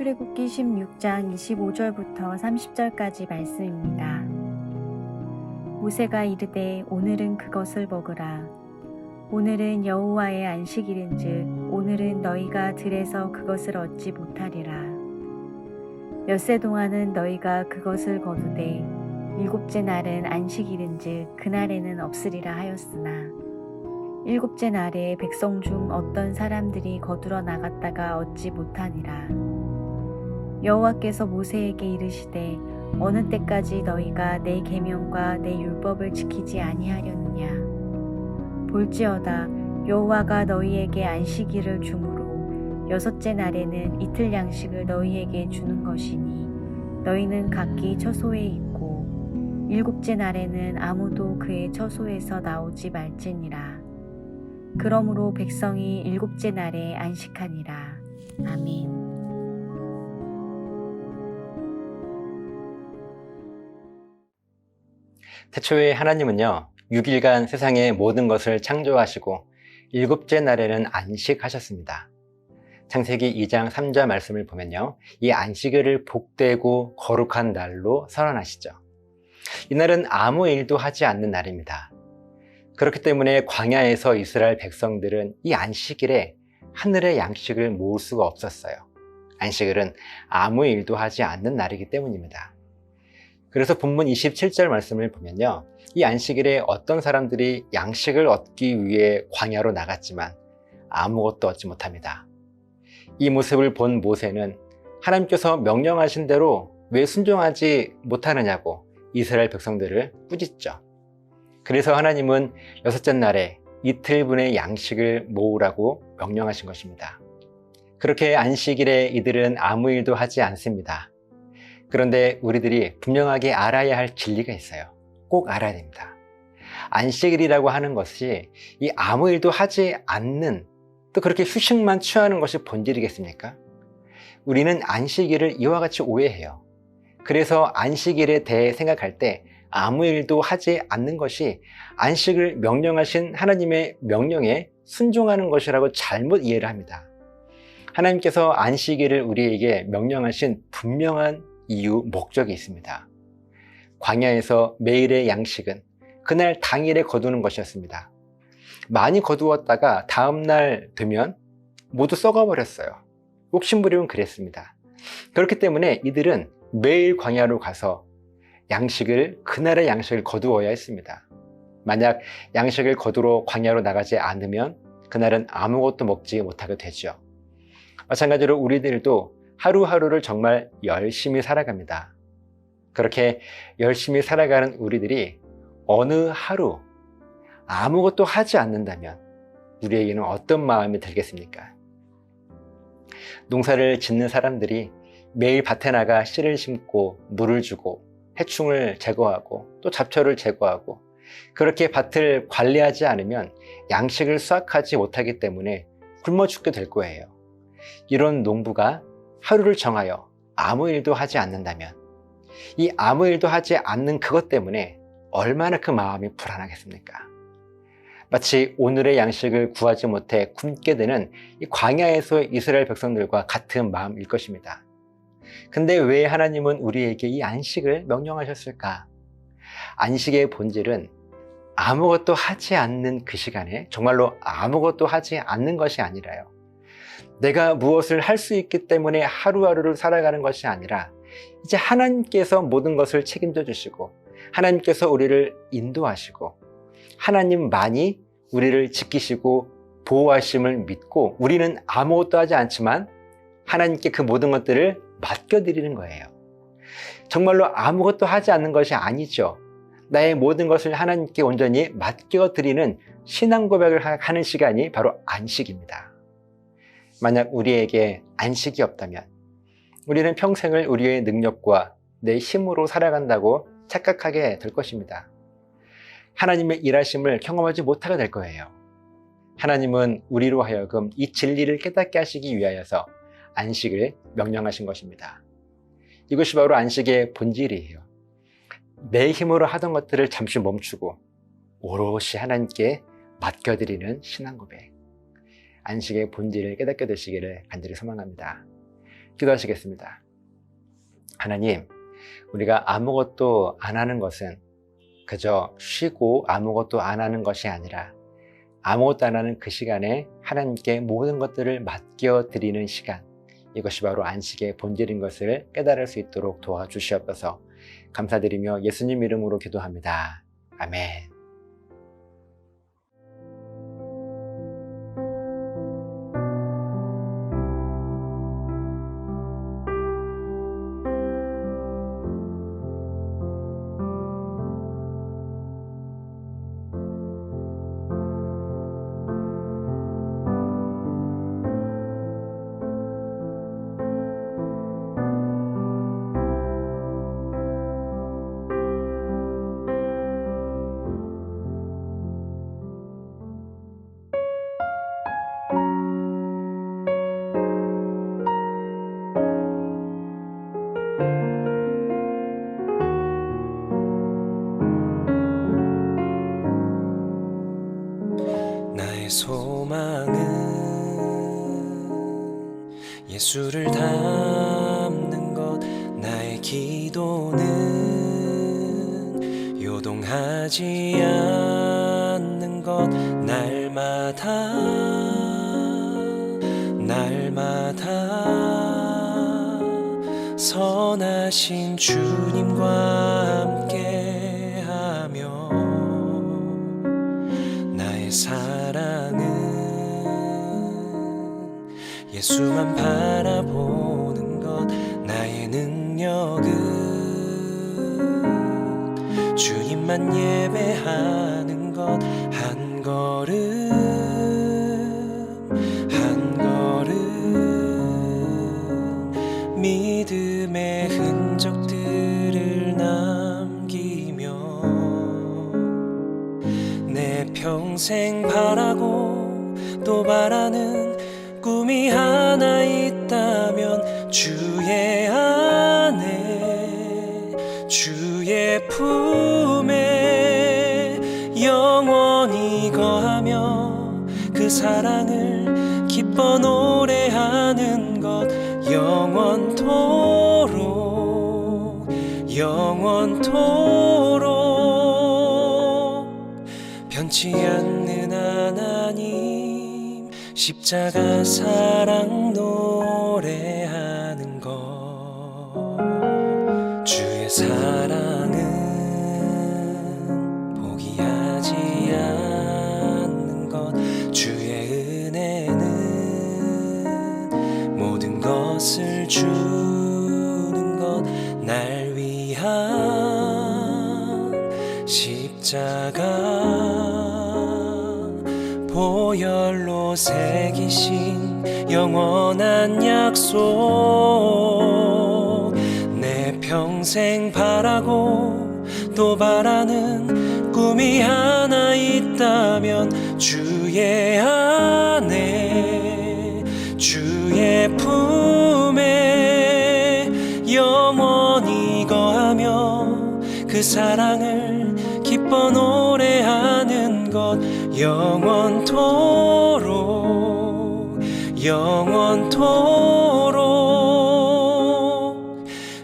출애굽기 16장 25절부터 30절까지 말씀입니다. 모세가 이르되 오늘은 그것을 먹으라. 오늘은 여호와의 안식일인즉 오늘은 너희가 들에서 그것을 얻지 못하리라. 엿새 동안은 너희가 그것을 거두되 일곱째 날은 안식일인즉 그날에는 없으리라 하였으나 일곱째 날에 백성 중 어떤 사람들이 거두러 나갔다가 얻지 못하니라. 여호와께서 모세에게 이르시되 어느 때까지 너희가 내 계명과 내 율법을 지키지 아니하려느냐? 볼지어다 여호와가 너희에게 안식일을 주므로 여섯째 날에는 이틀 양식을 너희에게 주는 것이니 너희는 각기 처소에 있고 일곱째 날에는 아무도 그의 처소에서 나오지 말지니라. 그러므로 백성이 일곱째 날에 안식하니라. 아멘 태초에 하나님은요, 6일간 세상의 모든 것을 창조하시고 일곱째 날에는 안식하셨습니다. 창세기 2장 3절 말씀을 보면요, 이 안식일을 복되고 거룩한 날로 선언하시죠. 이날은 아무 일도 하지 않는 날입니다. 그렇기 때문에 광야에서 이스라엘 백성들은 이 안식일에 하늘의 양식을 모을 수가 없었어요. 안식일은 아무 일도 하지 않는 날이기 때문입니다. 그래서 본문 27절 말씀을 보면요. 이 안식일에 어떤 사람들이 양식을 얻기 위해 광야로 나갔지만 아무것도 얻지 못합니다. 이 모습을 본 모세는 하나님께서 명령하신 대로 왜 순종하지 못하느냐고 이스라엘 백성들을 꾸짖죠. 그래서 하나님은 여섯째 날에 이틀분의 양식을 모으라고 명령하신 것입니다. 그렇게 안식일에 이들은 아무 일도 하지 않습니다. 그런데 우리들이 분명하게 알아야 할 진리가 있어요. 꼭 알아야 됩니다. 안식일이라고 하는 것이 이 아무 일도 하지 않는 또 그렇게 휴식만 취하는 것이 본질이겠습니까? 우리는 안식일을 이와 같이 오해해요. 그래서 안식일에 대해 생각할 때 아무 일도 하지 않는 것이 안식을 명령하신 하나님의 명령에 순종하는 것이라고 잘못 이해를 합니다. 하나님께서 안식일을 우리에게 명령하신 분명한 이유, 목적이 있습니다. 광야에서 매일의 양식은 그날 당일에 거두는 것이었습니다. 많이 거두었다가 다음날 되면 모두 썩어버렸어요. 욕심부리면 그랬습니다. 그렇기 때문에 이들은 매일 광야로 가서 양식을, 그날의 양식을 거두어야 했습니다. 만약 양식을 거두러 광야로 나가지 않으면 그날은 아무것도 먹지 못하게 되죠. 마찬가지로 우리들도 하루하루를 정말 열심히 살아갑니다. 그렇게 열심히 살아가는 우리들이 어느 하루 아무것도 하지 않는다면 우리에게는 어떤 마음이 들겠습니까? 농사를 짓는 사람들이 매일 밭에 나가 씨를 심고 물을 주고 해충을 제거하고 또 잡초를 제거하고 그렇게 밭을 관리하지 않으면 양식을 수확하지 못하기 때문에 굶어 죽게 될 거예요. 이런 농부가 하루를 정하여 아무 일도 하지 않는다면 이 아무 일도 하지 않는 그것 때문에 얼마나 그 마음이 불안하겠습니까? 마치 오늘의 양식을 구하지 못해 굶게 되는 이 광야에서 이스라엘 백성들과 같은 마음일 것입니다. 근데 왜 하나님은 우리에게 이 안식을 명령하셨을까? 안식의 본질은 아무것도 하지 않는 그 시간에 정말로 아무것도 하지 않는 것이 아니라요. 내가 무엇을 할 수 있기 때문에 하루하루를 살아가는 것이 아니라 이제 하나님께서 모든 것을 책임져 주시고 하나님께서 우리를 인도하시고 하나님만이 우리를 지키시고 보호하심을 믿고 우리는 아무것도 하지 않지만 하나님께 그 모든 것들을 맡겨드리는 거예요. 정말로 아무것도 하지 않는 것이 아니죠. 나의 모든 것을 하나님께 온전히 맡겨드리는 신앙 고백을 하는 시간이 바로 안식입니다. 만약 우리에게 안식이 없다면 우리는 평생을 우리의 능력과 내 힘으로 살아간다고 착각하게 될 것입니다. 하나님의 일하심을 경험하지 못하게 될 거예요. 하나님은 우리로 하여금 이 진리를 깨닫게 하시기 위하여서 안식을 명령하신 것입니다. 이것이 바로 안식의 본질이에요. 내 힘으로 하던 것들을 잠시 멈추고 오롯이 하나님께 맡겨드리는 신앙 고백. 안식의 본질을 깨닫게 되시기를 간절히 소망합니다. 기도하시겠습니다. 하나님, 우리가 아무것도 안 하는 것은 그저 쉬고 아무것도 안 하는 것이 아니라 아무것도 안 하는 그 시간에 하나님께 모든 것들을 맡겨 드리는 시간. 이것이 바로 안식의 본질인 것을 깨달을 수 있도록 도와주시옵소서. 감사드리며 예수님 이름으로 기도합니다. 아멘. 소망은 예수를 담는 것 나의 기도는 요동하지 않는 것 날마다 날마다 선하신 주님과 예수만 바라보는 것 나의 능력은 주님만 예배하는 것 한 걸음 한 걸음. 믿음의 흔적들을 남기며 내 평생 바라고 또 바라는 꿈이 하나 있다면 주의 안에 주의 품에 영원히 거하며 그 사랑을 기뻐 노래하는 것 영원토록 영원토록 변치 않는 십자가 사랑 노래하는 것. 주의 사랑 보혈로 새기신 영원한 약속. 내 평생 바라고 또 바라는 꿈이 하나 있다면 주의 안에 주의 품 그 사랑을 기뻐 노래하는 것 영원토록 영원토록.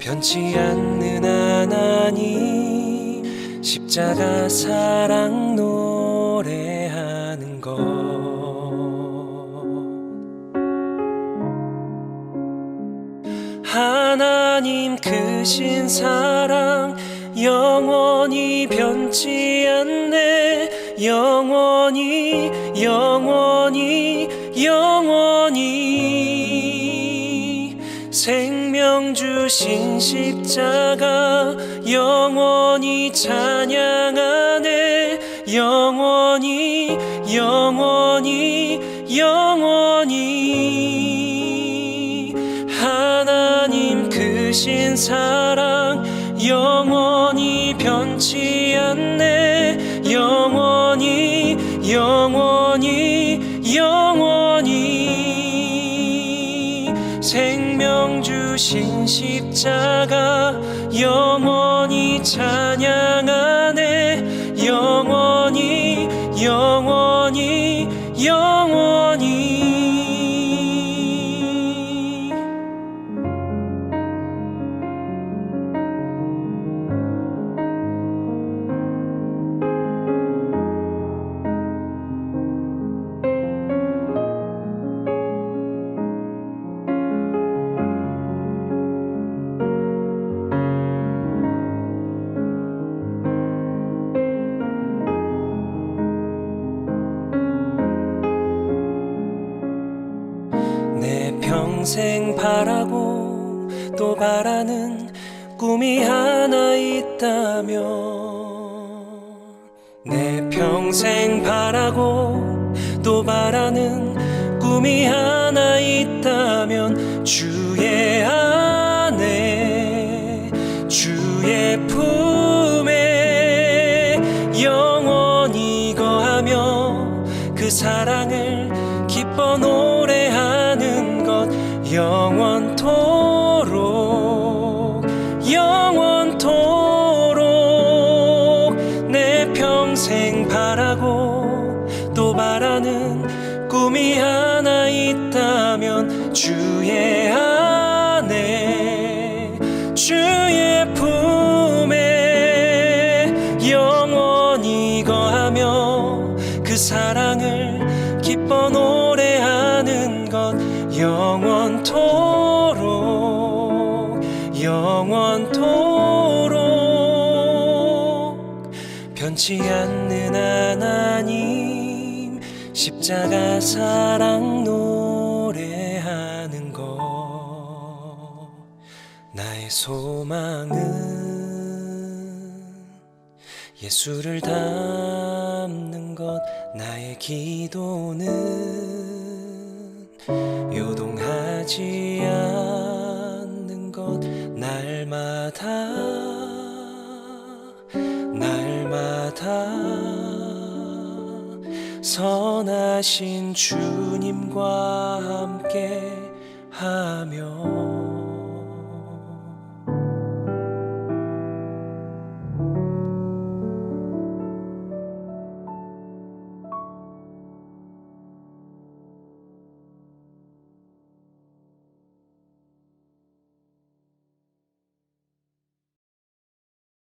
변치 않는 하나님 십자가 사랑 노래하는 것. 하나님 크신 사랑 영원히 변치 않네. 영원히 영원히 영원히. 생명 주신 십자가 영원히 찬양하네. 영원히 영원히 영원히. 하나님 크신 사랑 영원히 변치 않네. 영원히 영원히 영원히. 생명 주신 십자가 영원히 찬양하네. 영원히 영원히 영원히 내 평생 바라고 또 바라는 꿈이 하나 있다면 주의 안에 주의 품에 영원히 거하며 그 사랑을 기뻐 노래하는 것 영원토록 그 사랑을 기뻐 노래하는 것 영원토록 영원토록. 변치 않는 하나님 십자가 사랑 노래하는 것. 나의 소망은 예수를 닮 는 것 나의 기도는 요동하지 않는 것 날마다 날마다 선하신 주님과 함께 하며